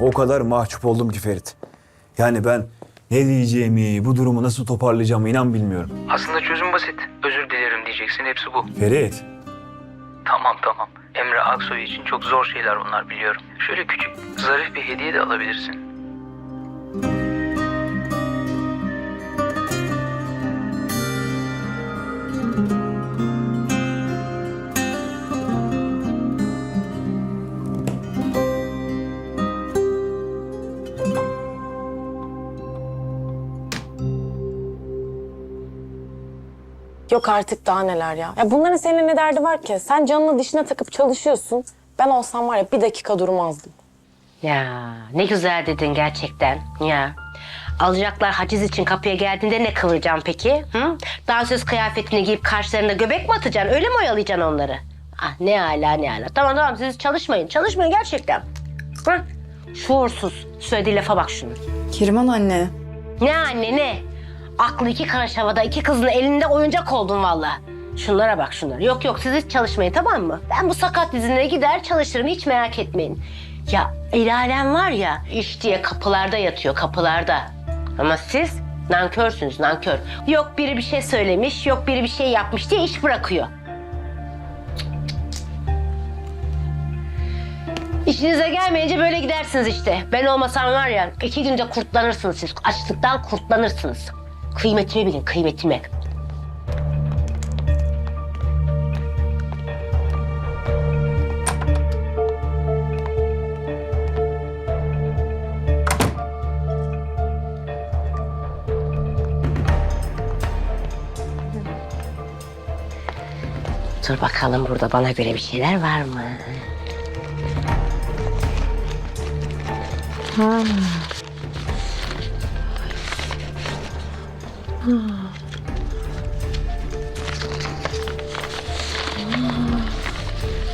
O kadar mahcup oldum ki Ferit. Yani ben ne diyeceğimi, bu durumu nasıl toparlayacağımı inan bilmiyorum. Aslında çözüm basit. Özür dilerim diyeceksin hepsi bu. Ferit, Tamam tamam. Emre Aksoy için çok zor şeyler bunlar biliyorum. Şöyle küçük, zarif bir hediye de alabilirsin. Yok artık daha neler ya. Ya bunların seninle ne derdi var ki? Sen canını dişine takıp çalışıyorsun. Ben olsam var ya bir dakika durmazdım. Ya ne güzel dedin gerçekten ya. Alacaklar haciz için kapıya geldiğinde ne kıvıracağım peki? Hı? Dansöz kıyafetini giyip karşılarına göbek mi atacaksın? Öyle mi oyalayacaksın onları? Ah ne hala ne hala. Tamam tamam siz çalışmayın. Çalışmayın gerçekten. Hı? Şuursuz. Söylediği lafa bak şunu. Keriman anne. Ne anne ne? Aklı iki karış havada iki kızın elinde oyuncak oldun valla. Şunlara bak şunlara. Yok yok siz hiç çalışmayın tamam mı? Ben bu sakat dizine gider çalışırım hiç merak etmeyin. Ya el alem var ya iş diye kapılarda yatıyor kapılarda. Ama siz nankörsünüz nankör. Yok biri bir şey söylemiş yok biri bir şey yapmış diye iş bırakıyor. İşinize gelmeyince böyle gidersiniz işte. Ben olmasam var ya iki günde kurtlanırsınız siz. Açlıktan kurtlanırsınız. Kıymetimi bilin kıymetimi. Dur bakalım burada bana göre bir şeyler var mı?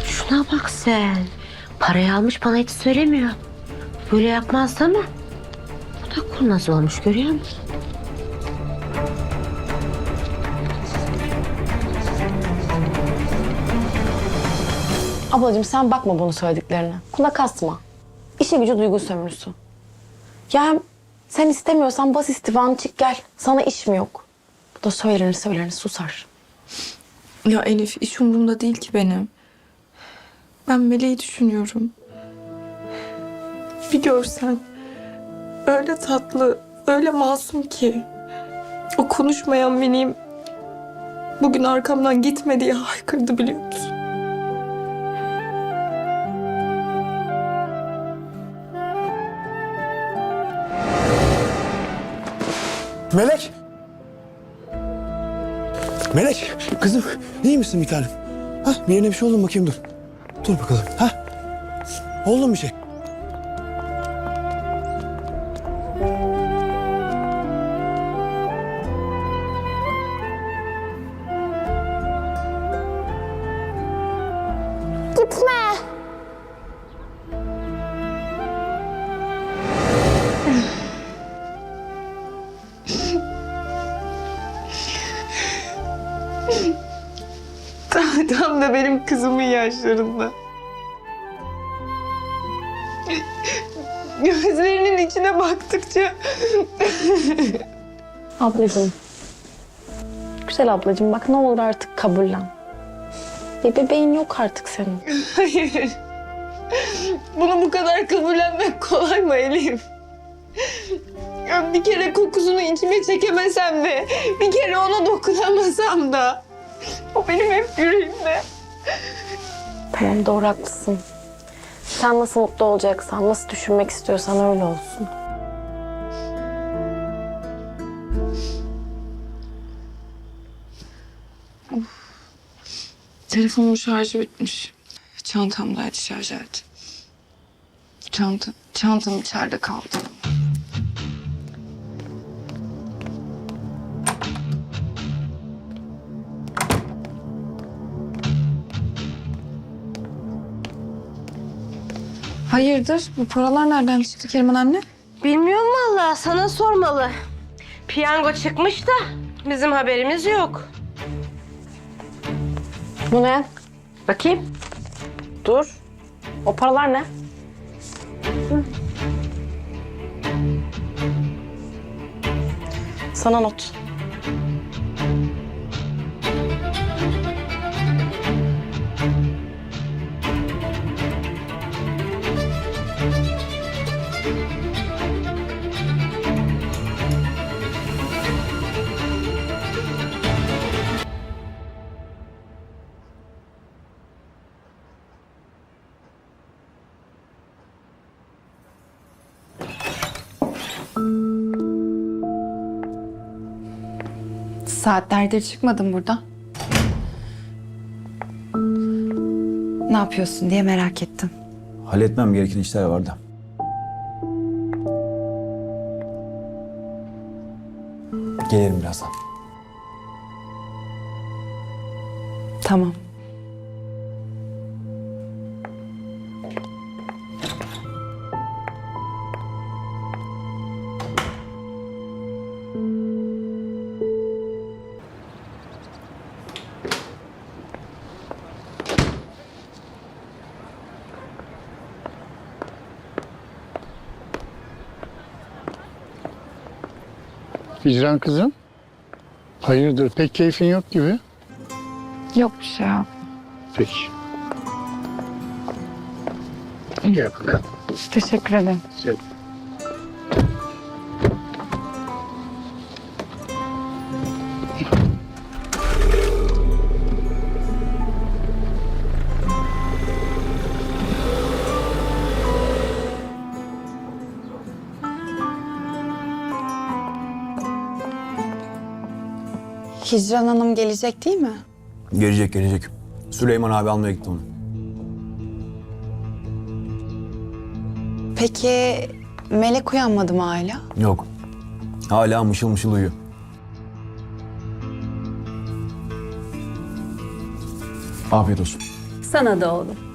Şuna bak sen. Parayı almış bana hiç söylemiyor. Böyle yapmazdı ama. Bu da kurnaz olmuş görüyor musun? Ablacığım sen bakma bunu söylediklerine. Kulak asma. İşe gücü duygu sömürüsü. Ya hem sen istemiyorsan bas istifanı çık gel. Sana iş mi yok? Bu da söylenir söylenir susar. Ya Elif iş umurumda değil ki benim. Ben Meleği düşünüyorum. Bir görsen. Öyle tatlı, öyle masum ki. O konuşmayan Meleğim bugün arkamdan gitme diye haykırdı biliyor musun? Melek! Melek! Kızım iyi misin bir tanem? Ha, bir yerine bir şey oldu mu bakayım dur. Dur bakalım. Ha? Oldu mu bir şey? Tam, tam da benim kızımın yaşlarında. Gözlerinin içine baktıkça Ablacığım. Güzel ablacığım bak ne olur artık kabullen. Bir bebeğin yok artık senin. Hayır. Bunu bu kadar kabullenmek kolay mı Elif? Ya bir kere kokusunu içime çekemesem de, bir kere ona dokunamasam da. O benim hep yüreğimde. Tamam doğru haklısın. Sen nasıl mutlu olacaksan, nasıl düşünmek istiyorsan öyle olsun. Telefonun şarjı bitmiş. Çantamdaydı şarj aleti. Çanta, çantam içeride kaldı. Hayırdır? Bu paralar nereden çıktı Keriman anne? Bilmiyorum valla. Sana sormalı. Piyango çıkmış da bizim haberimiz yok. Bu ne? Bakayım. Dur. O paralar ne? Sana not. Saatlerdir çıkmadım burada. Ne yapıyorsun diye merak ettim. Halletmem gereken işler vardı. Gelirim birazdan. Tamam. Hicran kızım. Hayırdır pek keyfin yok gibi. Yok bir şey abi. Peki. Gel bakalım. Teşekkür ederim. Gel. Hicran Hanım gelecek değil mi? Gelecek gelecek. Süleyman abi almaya gitti onu. Peki Melek uyanmadı mı hala? Yok. Hala mışıl mışıl uyuyor. Afiyet olsun. Sana da oğlum.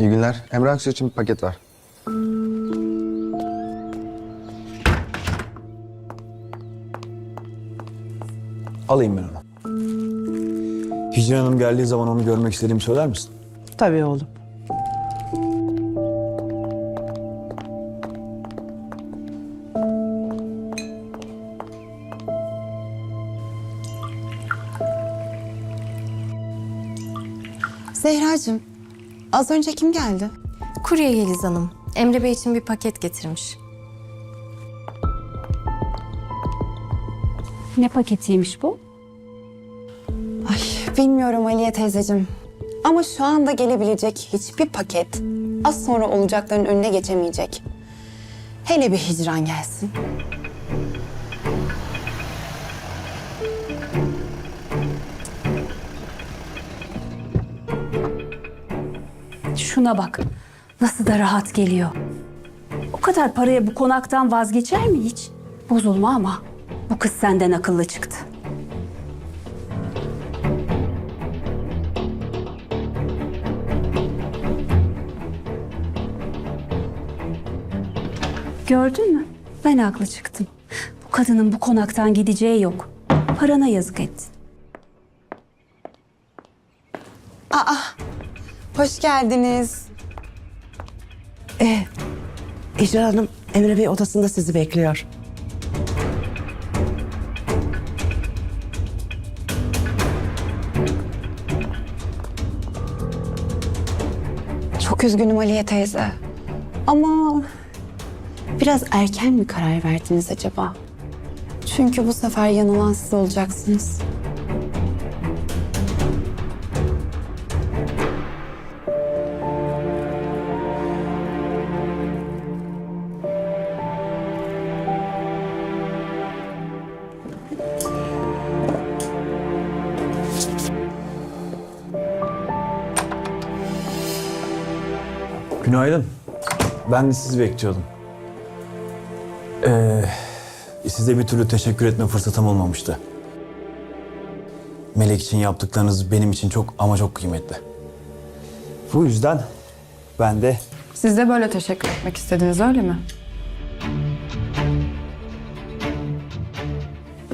İyi günler. Emre Aksu için bir paket var. Alayım ben onu. Hicran Hanım geldiği zaman onu görmek istediğimi söyler misin? Tabii oğlum. Zehracığım, az önce kim geldi? Kurye Yeliz Hanım. Emre Bey için bir paket getirmiş. Ne paketiymiş bu? Ay, bilmiyorum Aliye teyzeciğim. Ama şu anda gelebilecek hiçbir paket az sonra olacakların önüne geçemeyecek. Hele bir hicran gelsin. Şuna bak. Nasıl da rahat geliyor. O kadar paraya bu konaktan vazgeçer mi hiç? Bozulma ama bu kız senden akıllı çıktı. Gördün mü? Ben haklı çıktım. Bu kadının bu konaktan gideceği yok. Parana yazık ettin. Hoş geldiniz. İcra Hanım Emre Bey odasında sizi bekliyor. Çok üzgünüm Aliye teyze. Ama biraz erken mi karar verdiniz acaba? Çünkü bu sefer yanılan siz olacaksınız. Günaydın. Ben de sizi bekliyordum. Ee, size bir türlü teşekkür etme fırsatım olmamıştı. Melek için yaptıklarınız benim için çok ama çok kıymetli. Bu yüzden ben de Siz de böyle teşekkür etmek istediniz öyle mi?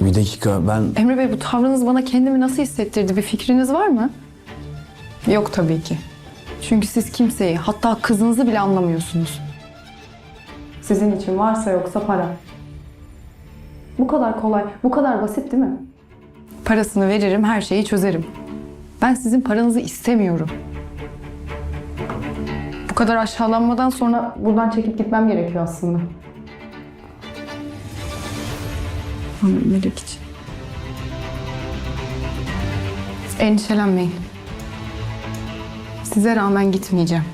Bir dakika ben Emre Bey bu tavrınız bana kendimi nasıl hissettirdi? Bir fikriniz var mı? Yok tabii ki. Çünkü siz kimseyi, hatta kızınızı bile anlamıyorsunuz. Sizin için varsa yoksa para. Bu kadar kolay, bu kadar basit değil mi? Parasını veririm, her şeyi çözerim. Ben sizin paranızı istemiyorum. Bu kadar aşağılanmadan sonra buradan çekip gitmem gerekiyor aslında. Melek için. Endişelenmeyin. Size rağmen gitmeyeceğim.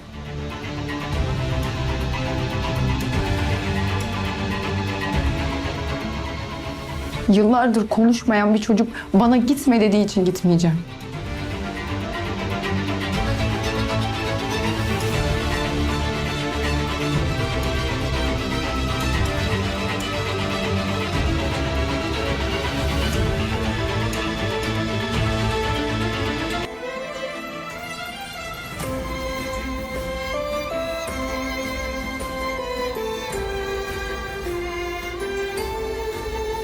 Yıllardır konuşmayan bir çocuk bana gitme dediği için gitmeyeceğim.